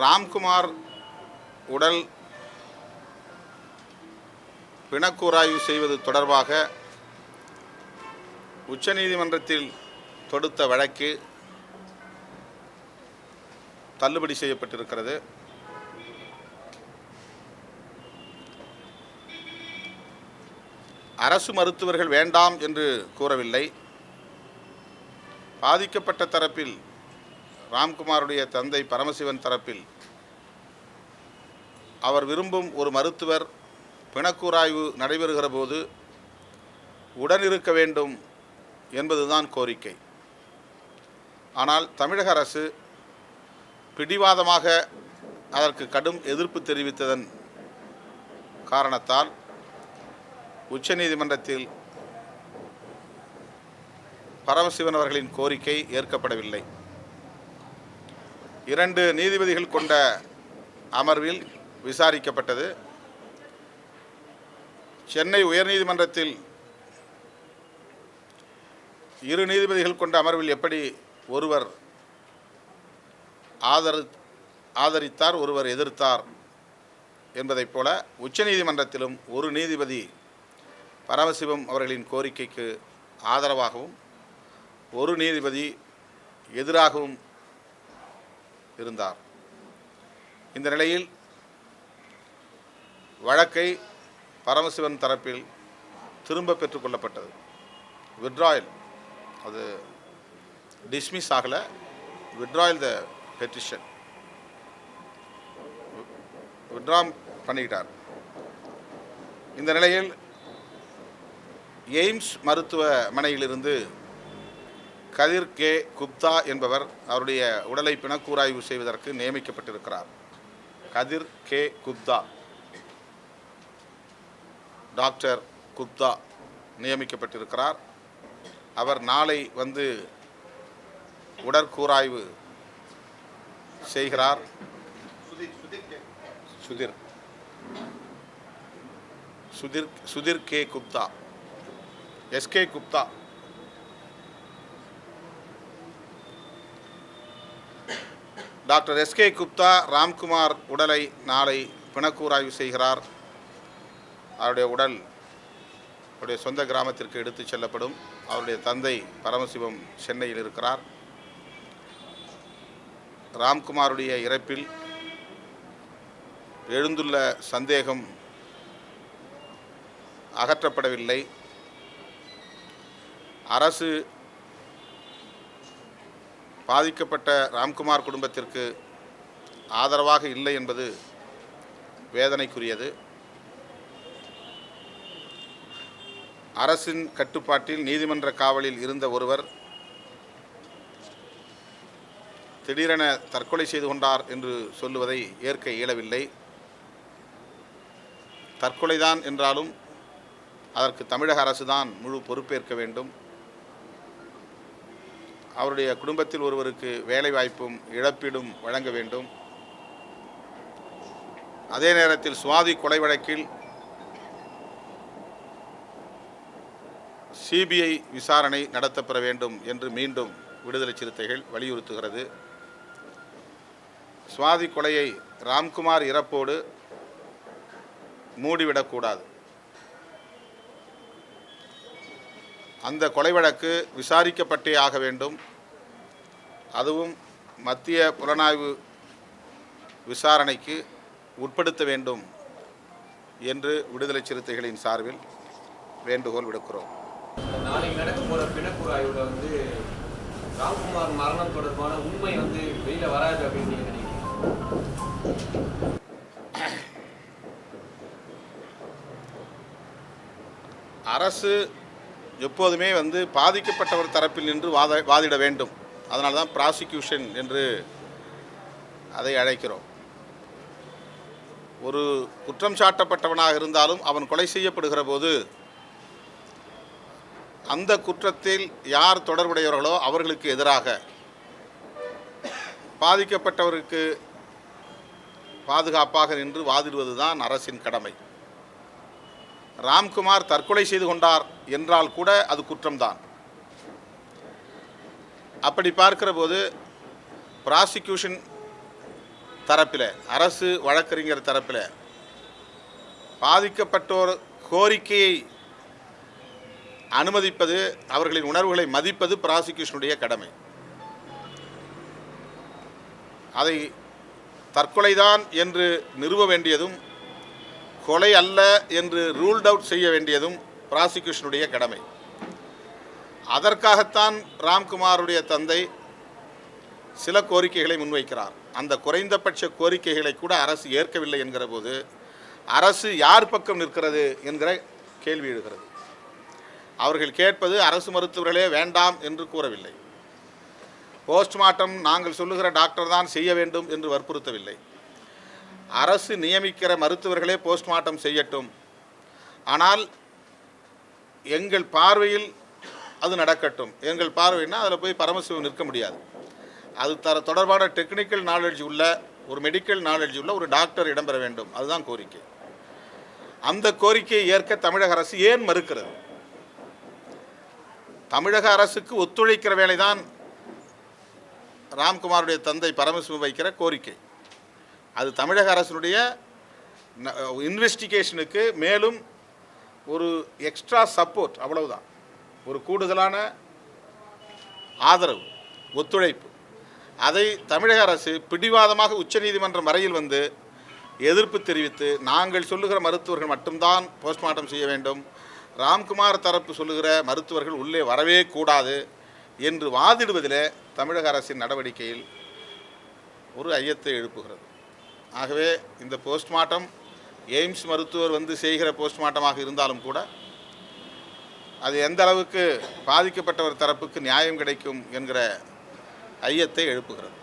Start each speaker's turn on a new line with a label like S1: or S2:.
S1: ராம்குமார் உடல் பிணக்கூராய்வு செய்வது தொடர்பாக உச்சநீதிமன்றத்தில் தொடுத்த வழக்கு தள்ளுபடி செய்யப்பட்டிருக்கிறது. அரசு மருத்துவர்கள் வேண்டாம் என்று கூறவில்லை. பாதிக்கப்பட்ட தரப்பில் ராம்குமாருடைய தந்தை பரமசிவன் தரப்பில் அவர் விரும்பும் ஒரு மருத்துவர் பிணக்கூராய்வு நடைபெறுகிற போது உடனிருக்க வேண்டும் என்பதுதான் கோரிக்கை. ஆனால் தமிழக அரசு பிடிவாதமாக அதற்கு கடும் எதிர்ப்பு தெரிவித்ததன் காரணத்தால் உச்சநீதிமன்றத்தில் பரமசிவன் அவர்களின் கோரிக்கை ஏற்கப்படவில்லை. இரண்டு நீதிபதிகள் கொண்ட அமர்வில் விசாரிக்கப்பட்டது. சென்னை உயர்நீதிமன்றத்தில் இரு நீதிபதிகள் கொண்ட அமர்வில் எப்படி ஒருவர் ஆதரி ஆதரித்தார் ஒருவர் எதிர்த்தார் என்பதைப் போல உச்சநீதிமன்றத்திலும் ஒரு நீதிபதி பரமசிவம் அவர்களின் கோரிக்கைக்கு ஆதரவாகவும் ஒரு நீதிபதி எதிராகவும் இருந்தார். இந்த நிலையில் வழக்கை பரமசிவன் தரப்பில் திரும்ப பெற்றுக்கொள்ளப்பட்டது விட்ராயல் அது டிஸ்மிஸ் ஆகலை. விட்ராயல் த பெட்டிஷன் விட்ராம் பண்ணிக்கிட்டார். இந்த நிலையில் எய்ம்ஸ் மருத்துவமனையிலிருந்து கதிர் கே குப்தா என்பவர் அவருடைய உடலை பிணக்கூராய்வு செய்வதற்கு நியமிக்கப்பட்டிருக்கிறார். கதிர் கே குப்தா. டாக்டர் குப்தா நியமிக்கப்பட்டிருக்கிறார். அவர் நாளை வந்து உடற்கூராய்வு செய்கிறார். Sudhir. Sudhir Sudhir K Gupta. SK Gupta. Doctor SK Gupta Ramkumar உடலை நாளை பிணக்கூராய்வு செய்கிறார். அவருடைய உடல் அவருடைய சொந்த கிராமத்திற்கு எடுத்துச் செல்லப்படும். அவருடைய தந்தை பரமசிவம் சென்னையில் இருக்கிறார். ராம்குமாருடைய இறப்பில் எழுந்துள்ள சந்தேகம் அகற்றப்படவில்லை. அரசு பாதிக்கப்பட்ட ராம்குமார் குடும்பத்திற்கு ஆதரவாக இல்லை என்பது வேதனைக்குரியது. அரசின் கட்டுப்பாட்டில் நீதிமன்ற காவலில் இருந்த ஒருவர் திடீரென தற்கொலை செய்து கொண்டார் என்று சொல்லுவதை ஏற்க இயலவில்லை. தற்கொலைதான் என்றாலும் அதற்கு தமிழக அரசு தான் முழு பொறுப்பேற்க வேண்டும். அவருடைய குடும்பத்தில் ஒருவருக்கு வேலைவாய்ப்பும் இழப்பீடும் வழங்க வேண்டும். அதே நேரத்தில் சுவாதி கொலை வழக்கில் சிபிஐ விசாரணை நடத்தப்பெற வேண்டும் என்று மீண்டும் விடுதலை சிறுத்தைகள் வலியுறுத்துகிறது. சுவாதி கொலையை ராம்குமார் இறப்போடு மூடிவிடக்கூடாது. அந்த கொலை வழக்கு விசாரிக்கப்பட்டே ஆக வேண்டும். அதுவும் மத்திய புலனாய்வு விசாரணைக்கு உட்படுத்த வேண்டும் என்று விடுதலை சிறுத்தைகளின் சார்பில் வேண்டுகோள் விடுக்கிறோம்.
S2: நாளைக்கு நடக்க போற பிணக்கூறு ஆய்வுல வந்து ராம்குமார் மரணம் தொடர்பான உண்மை வந்து வெளியில வராது அப்படின்னு நினைக்கிறீங்க?
S1: அரசு எப்போதுமே வந்து பாதிக்கப்பட்டவர் தரப்பில் நின்று வாத வாதிட வேண்டும். அதனால தான் ப்ராசிக்யூஷன் என்று அதை அழைக்கிறோம். ஒரு குற்றம் சாட்டப்பட்டவனாக இருந்தாலும் அவன் கொலை செய்யப்படுகிற போது அந்த குற்றத்தில் யார் தொடர்புடையவர்களோ அவர்களுக்கு எதிராக பாதிக்கப்பட்டவருக்கு பாதுகாப்பாக நின்று வாதிடுவது தான் அரசின் கடமை. ராம்குமார் தற்கொலை செய்து கொண்டார் என்றால் கூட அது குற்றம்தான். அப்படி பார்க்கிற போது ப்ராசிக்யூஷன் தரப்பில் அரசு வழக்கறிஞர் தரப்பில் பாதிக்கப்பட்டோர் கோரிக்கையை அனுமதிப்பது அவர்களின் உணர்வுகளை மதிப்பது ப்ராசிக்யூஷனுடைய கடமை. அதை தற்கொலைதான் என்று நிறுவ வேண்டியதும் கொலை அல்ல என்று ரூல்ட் அவுட் செய்ய வேண்டியதும் ப்ராசிக்யூஷனுடைய கடமை. அதற்காகத்தான் ராம்குமாருடைய தந்தை சில கோரிக்கைகளை முன்வைக்கிறார். அந்த குறைந்தபட்ச கோரிக்கைகளை கூட அரசு ஏற்கவில்லை என்கிற போது அரசு யார் பக்கம் நிற்கிறது என்கிற கேள்வி எழுகிறது. அவர்கள் கேட்பது அரசு மருத்துவர்களே வேண்டாம் என்று கூறவில்லை. போஸ்ட்மார்ட்டம் நாங்கள் சொல்லுகிற டாக்டர் தான் செய்ய வேண்டும் என்று வற்புறுத்தவில்லை. அரசு நியமிக்கிற மருத்துவர்களே போஸ்ட்மார்ட்டம் செய்யட்டும். ஆனால் எங்கள் பார்வையில் அது நடக்கட்டும். எங்கள் பார்வைன்னா அதில் போய் பரமசிவம் நிற்க முடியாது. அது தர தொடர்பான டெக்னிக்கல் நாலேஜ் உள்ள ஒரு மெடிக்கல் நாலேஜ் உள்ள ஒரு டாக்டர் இடம்பெற வேண்டும். அதுதான் கோரிக்கை. அந்த கோரிக்கையை ஏற்க தமிழக அரசு ஏன் மறுக்கிறது? தமிழக அரசுக்கு ஒத்துழைக்கிற வேலைதான் ராம்குமாருடைய தந்தை பரமசிவம் வைக்கிற கோரிக்கை. அது தமிழக அரசினுடைய இன்வெஸ்டிகேஷனுக்கு மேலும் ஒரு எக்ஸ்ட்ரா சப்போர்ட் அவ்வளவுதான். ஒரு கூடுதலான ஆதரவு ஒத்துழைப்பு. அதை தமிழக அரசு பிடிவாதமாக உச்சநீதிமன்றம் வரையில் வந்து எதிர்ப்பு தெரிவித்து நாங்கள் சொல்லுகிற மருத்துவர்கள் மட்டும்தான் போஸ்ட்மார்ட்டம் செய்ய வேண்டும். ராம்குமார் தரப்பு சொல்லுகிற மருத்துவர்கள் உள்ளே வரவே கூடாது என்று வாதிடுவதிலே தமிழக அரசின் நடவடிக்கையில் ஒரு ஐயத்தை எழுப்புகிறது. ஆகவே இந்த போஸ்ட்மார்ட்டம் எய்ம்ஸ் மருத்துவர் வந்து செய்கிற போஸ்ட்மார்ட்டமாக இருந்தாலும் கூட அது எந்த அளவுக்கு பாதிக்கப்பட்டவர் தரப்புக்கு நியாயம் கிடைக்கும் என்கிற ஐயத்தை எழுப்புகிறது.